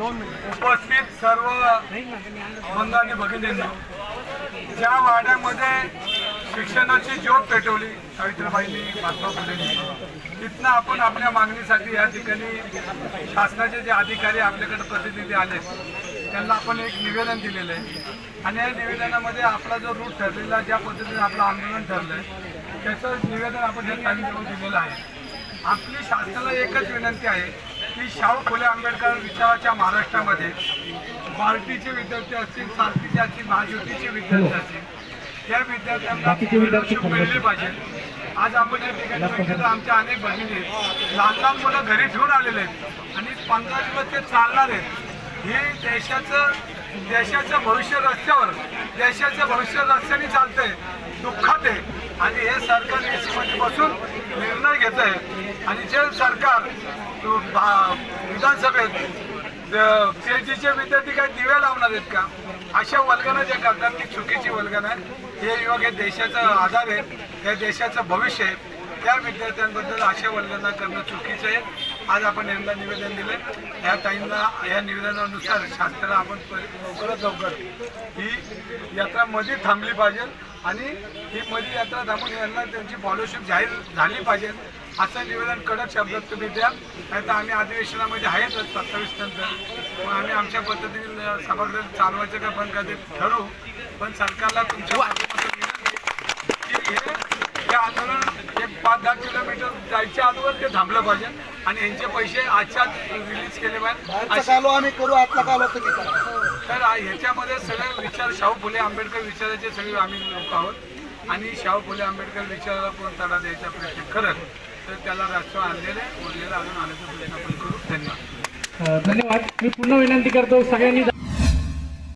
उपस्थित सर्व बंधू आणि ज्या वाड्यामध्ये शिक्षणाची ज्योत पेटवली सावित्रीबाईंनी महात्मा फुलेंनी तिथनं आपण आपल्या मागणीसाठी या ठिकाणी शासनाचे जे अधिकारी आपल्याकडे प्रतिनिधी आले त्यांना आपण एक निवेदन दिलेलं आहे. आणि या निवेदनामध्ये आपला जो रूट ठरलेला ज्या पद्धतीने आपलं आंदोलन ठरलं आहे त्याचं निवेदन आपण हे टाईम दिलेलं आहे. आपली शासनाला एकच विनंती आहे की शाहू फुले आंबेडकर विचाराच्या महाराष्ट्रामध्ये बार्टीचे विद्यार्थी असतील सारथीचे असतील महाज्योतीचे विद्यार्थी असतील त्या विद्यार्थ्यांना फellowship मिळली पाहिजे. आज आपण या ठिकाणी बघितलं आमच्या अनेक भगिनी. लहान लहान मुलं घरी ठेवून आलेले आहेत. आणि पंधरा दिवस ते चालणार आहेत. हे देशाचं देशाचं भविष्य रस्त्यावर देशाचं भविष्य रस्त्याने चालतंय दुःखात आहे. आणि हे सरकार एसीमध्ये बसून निर्णय घेत आहे आणि जे सरकार विधानसभेत पीएचडीचे विद्यार्थी काय दिव्या लावणार आहेत का? अशा वल्गना जे करतात ती चुकीची वल्गन आहे. हे युवक हे देशाचा आधार आहे हे देशाचं भविष्य आहे. त्या विद्यार्थ्यांबद्दल अशा वल्गना करणं चुकीचं आहे. आज आपण यांना निवेदन दिले या टाईमला या निवेदनानुसार शासनाला आपण लवकरात लवकर ही यात्रा मध्ये थांबली पाहिजे. आणि ही मध्ये यात्रा थांबून यांना त्यांची फॉलोशिप जाहीर झाली पाहिजे असं निवेदन कडक शब्दात तुम्ही द्या. नाही तर आम्ही अधिवेशनामध्ये आहेच सत्तावीस नंतर. मग आम्ही आमच्या पद्धतीने सभागृह चालवायचं का बंद करायचं ठरवू. पण सरकारला तुमच्या की हे आंदोलन एक पाच दहा किलोमीटर जायच्या अगोदर ते थांबलं पाहिजे. आणि यांचे पैसे आजच्याच रिलीज केले पाहिजे. आम्ही करू आतला कालो तुम्ही करा. तर ह्याच्यामध्ये सगळे विचार शाहू फुले आंबेडकर विचाराचे सगळे आम्ही लोक आहोत. आणि शाहू फुले आंबेडकर विचाराला कोण तडा द्यायचा प्रयत्न करत तर त्याला राष्ट्रवाद आणलेले बोललेलं अजून आणायचा प्रयत्न आपण करू. धन्यवाद. धन्यवाद. मी पुन्हा विनंती करतो सगळ्यांनी